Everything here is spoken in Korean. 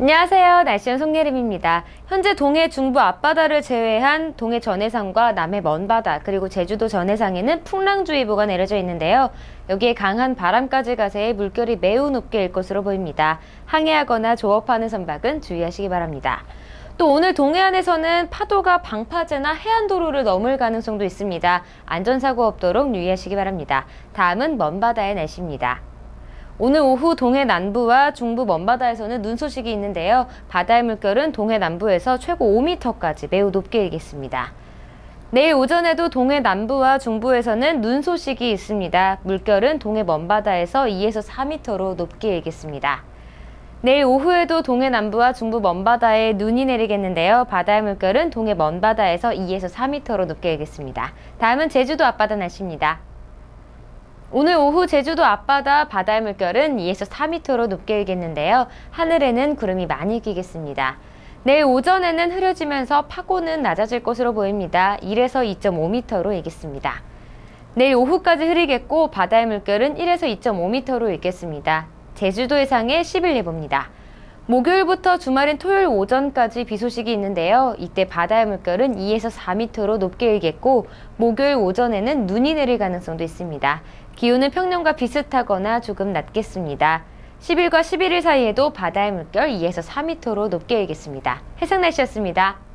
안녕하세요. 날씨원 송예림입니다. 현재 동해 중부 앞바다를 제외한 동해 전해상과 남해 먼바다 그리고 제주도 전해상에는 풍랑주의보가 내려져 있는데요. 여기에 강한 바람까지 가세해 물결이 매우 높게 일 것으로 보입니다. 항해하거나 조업하는 선박은 주의하시기 바랍니다. 또 오늘 동해안에서는 파도가 방파제나 해안도로를 넘을 가능성도 있습니다. 안전사고 없도록 유의하시기 바랍니다. 다음은 먼바다의 날씨입니다. 오늘 오후 동해 남부와 중부 먼바다에서는 눈 소식이 있는데요. 바다의 물결은 동해 남부에서 최고 5m까지 매우 높게 일겠습니다. 내일 오전에도 동해 남부와 중부에서는 눈 소식이 있습니다. 물결은 동해 먼바다에서 2에서 4m로 높게 일겠습니다. 내일 오후에도 동해 남부와 중부 먼바다에 눈이 내리겠는데요. 바다의 물결은 동해 먼바다에서 2에서 4m로 높게 일겠습니다. 다음은 제주도 앞바다 날씨입니다. 오늘 오후 제주도 앞바다 바다의 물결은 2에서 4m로 높게 일겠는데요. 하늘에는 구름이 많이 끼겠습니다. 내일 오전에는 흐려지면서 파고는 낮아질 것으로 보입니다. 1에서 2.5m로 일겠습니다. 내일 오후까지 흐리겠고 바다의 물결은 1에서 2.5m로 일겠습니다. 제주도 해상에 10일 예보입니다. 목요일부터 주말인 토요일 오전까지 비 소식이 있는데요. 이때 바다의 물결은 2에서 4m로 높게 일겠고 목요일 오전에는 눈이 내릴 가능성도 있습니다. 기온은 평년과 비슷하거나 조금 낮겠습니다. 10일과 11일 사이에도 바다의 물결 2에서 4m로 높게 일겠습니다. 해상 날씨였습니다.